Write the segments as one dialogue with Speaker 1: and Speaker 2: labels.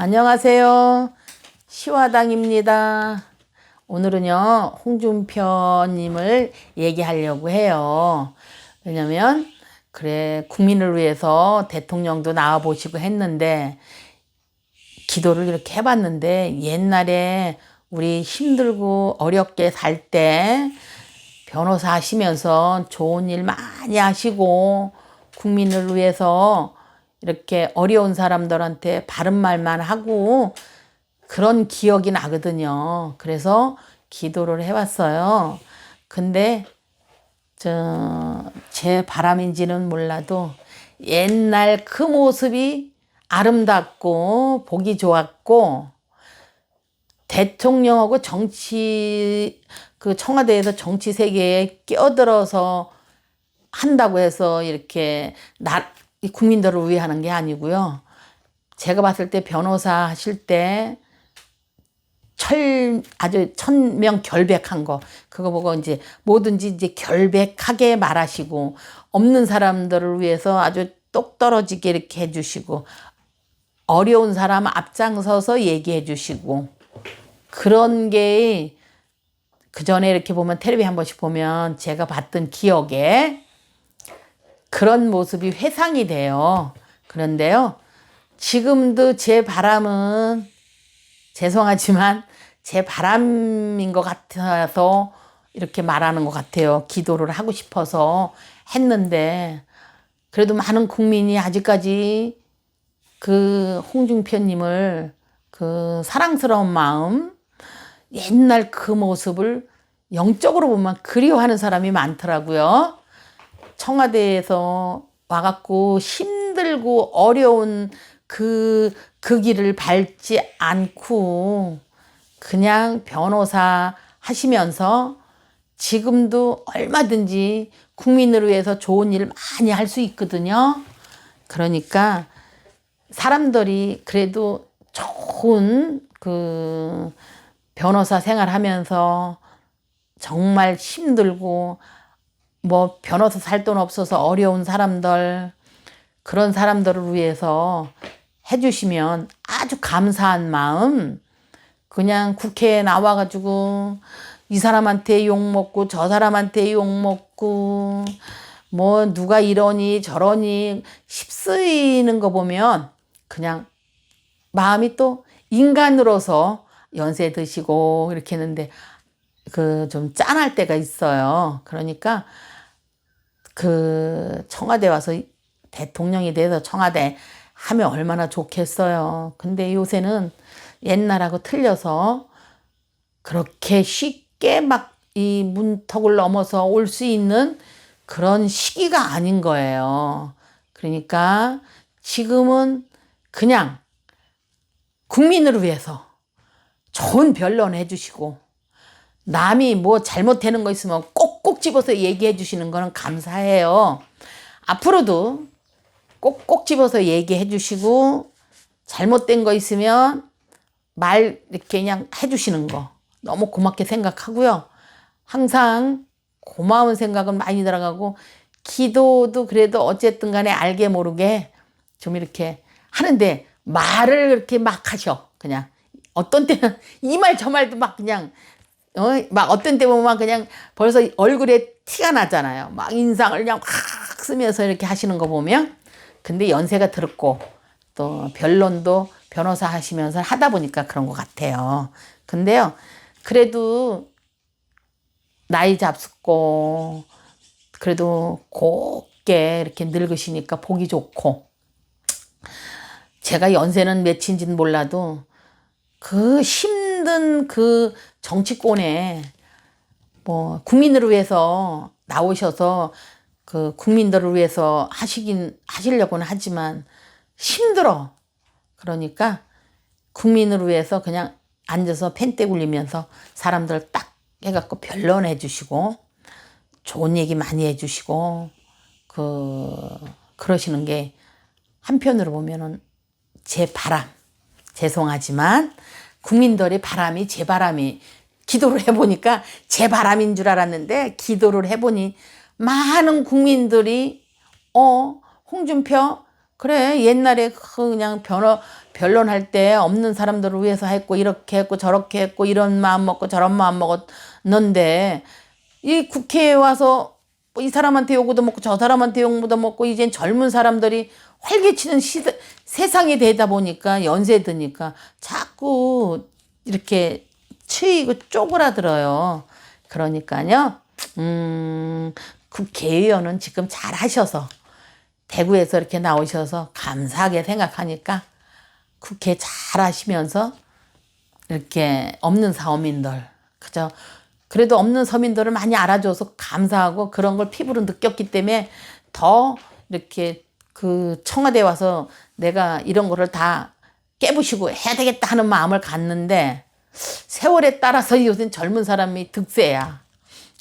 Speaker 1: 안녕하세요. 시화당입니다. 오늘은요, 홍준표님을 얘기하려고 해요. 왜냐면, 그래, 국민을 위해서 대통령도 나와보시고 했는데, 기도를 이렇게 해봤는데, 옛날에 우리 힘들고 어렵게 살 때, 변호사 하시면서 좋은 일 많이 하시고, 국민을 위해서 이렇게 어려운 사람들한테 바른 말만 하고 그런 기억이 나거든요. 그래서 기도를 해봤어요. 근데 저 제 바람인지는 몰라도 옛날 그 모습이 아름답고 보기 좋았고 대통령하고 정치 그 청와대에서 정치 세계에 끼어들어서 한다고 해서 이렇게 나, 이 국민들을 위해 하는 게 아니고요. 제가 봤을 때 변호사 하실 때 철, 아주 천명 결백한 거, 그거 보고 이제 뭐든지 이제 결백하게 말하시고, 없는 사람들을 위해서 아주 똑 떨어지게 이렇게 해주시고, 어려운 사람 앞장서서 얘기해 주시고, 그런 게, 그 전에 이렇게 보면 텔레비 한 번씩 보면 제가 봤던 기억에 그런 모습이 회상이 돼요. 그런데요, 지금도 제 바람은 죄송하지만 제 바람인 것 같아서 이렇게 말하는 것 같아요. 기도를 하고 싶어서 했는데, 그래도 많은 국민이 아직까지 그 홍준표님을 그 사랑스러운 마음, 옛날 그 모습을 영적으로 보면 그리워하는 사람이 많더라고요. 청와대에서 와갖고 힘들고 어려운 그, 그 길을 밟지 않고 그냥 변호사 하시면서 지금도 얼마든지 국민을 위해서 좋은 일을 많이 할 수 있거든요. 그러니까 사람들이 그래도 좋은 그 변호사 생활하면서 정말 힘들고 뭐 변호사 살 돈 없어서 어려운 사람들 그런 사람들을 위해서 해주시면 아주 감사한 마음. 그냥 국회에 나와가지고 이 사람한테 욕 먹고 저 사람한테 욕 먹고 뭐 누가 이러니 저러니 휩쓰이는 거 보면 그냥 마음이 또 인간으로서 연세 드시고 이렇게 했는데 그 좀 짠할 때가 있어요. 그러니까 그 청와대 와서 대통령이 돼서 청와대 하면 얼마나 좋겠어요. 근데 요새는 옛날하고 틀려서 그렇게 쉽게 막 이 문턱을 넘어서 올 수 있는 그런 시기가 아닌 거예요. 그러니까 지금은 그냥 국민을 위해서 좋은 변론 해주시고 남이 뭐 잘못되는 거 있으면 꼭꼭 집어서 얘기해 주시는 거는 감사해요. 앞으로도 꼭꼭 집어서 얘기해 주시고 잘못된 거 있으면 말 이렇게 그냥 해 주시는 거 너무 고맙게 생각하고요. 항상 고마운 생각은 많이 들어가고 기도도 그래도 어쨌든 간에 알게 모르게 좀 이렇게 하는데 말을 그렇게 막 하셔. 그냥 어떤 때는 이 말 저 말도 막 그냥 어, 막 어떤 때 보면 그냥 벌써 얼굴에 티가 나잖아요. 막 인상을 그냥 확 쓰면서 이렇게 하시는 거 보면. 근데 연세가 들었고 또 변론도 변호사 하시면서 하다 보니까 그런 것 같아요. 근데요, 그래도 나이 잡숫고 그래도 곱게 이렇게 늙으시니까 보기 좋고 제가 연세는 몇인지는 몰라도 그 힘 든 그 정치권에 뭐 국민들을 위해서 나오셔서 그 국민들을 위해서 하시긴 하시려고는 하지만 힘들어. 그러니까 국민을 위해서 그냥 앉아서 펜대 굴리면서 사람들 딱 해갖고 변론해 주시고 좋은 얘기 많이 해 주시고 그 그러시는 게 한편으로 보면은 제 바람 죄송하지만 국민들의 바람이 제 바람이 기도를 해보니까 제 바람인 줄 알았는데 기도를 해보니 많은 국민들이 어 홍준표 그래 옛날에 그 그냥 변호 변론할 때 없는 사람들을 위해서 했고 이렇게 했고 저렇게 했고 이런 마음 먹고 저런 마음 먹었는데 이 국회에 와서 뭐이 사람한테 요구도 먹고 저 사람한테 요구도 먹고 이젠 젊은 사람들이 활개치는 시대, 세상이 되다 보니까 연세 드니까 자 꾸 이렇게 치이고 쪼그라들어요. 그러니까요, 음, 국회의원은 지금 잘 하셔서 대구에서 이렇게 나오셔서 감사하게 생각하니까 국회 잘 하시면서 이렇게 없는 사업민들 그죠 그래도 없는 서민들을 많이 알아줘서 감사하고 그런 걸 피부로 느꼈기 때문에 더 이렇게 그 청와대 와서 내가 이런 거를 다 깨부시고 해야 되겠다 하는 마음을 갖는데 세월에 따라서 요새 젊은 사람이 득세야.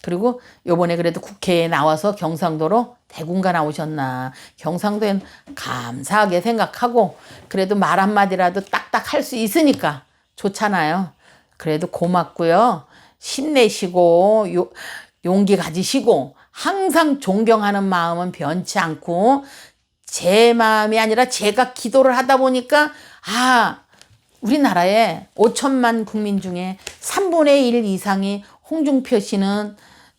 Speaker 1: 그리고 요번에 그래도 국회에 나와서 경상도로 대군가 나오셨나. 경상도엔 감사하게 생각하고 그래도 말 한마디라도 딱딱 할 수 있으니까 좋잖아요. 그래도 고맙고요. 힘내시고 요, 용기 가지시고 항상 존경하는 마음은 변치 않고 제 마음이 아니라 제가 기도를 하다 보니까 아 우리나라에 5천만 국민 중에 3분의 1 이상이 홍준표 씨는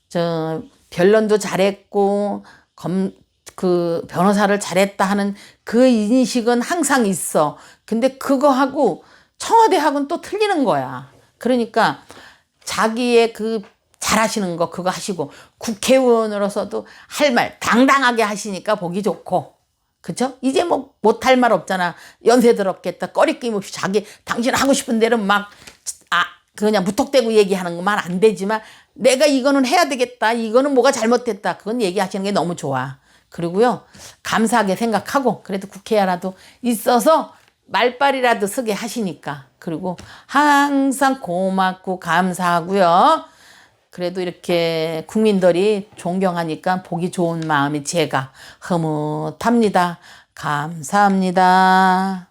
Speaker 1: 저 변론도 잘했고 검 그 변호사를 잘했다 하는 그 인식은 항상 있어. 근데 그거하고 청와대하고는 또 틀리는 거야. 그러니까 자기의 그 잘하시는 거 그거 하시고 국회의원으로서도 할 말 당당하게 하시니까 보기 좋고 그죠? 이제 뭐 못할 말 없잖아. 연세 들었겠다. 꺼리낌 없이 자기 당신 하고 싶은 대로 막 아, 그냥 무턱대고 얘기하는 것만 안 되지만 내가 이거는 해야 되겠다. 이거는 뭐가 잘못됐다. 그건 얘기하시는 게 너무 좋아. 그리고요. 감사하게 생각하고 그래도 국회라도 있어서 말빨이라도 쓰게 하시니까. 그리고 항상 고맙고 감사하고요. 그래도 이렇게 국민들이 존경하니까 보기 좋은 마음이 제가 흐뭇합니다. 감사합니다.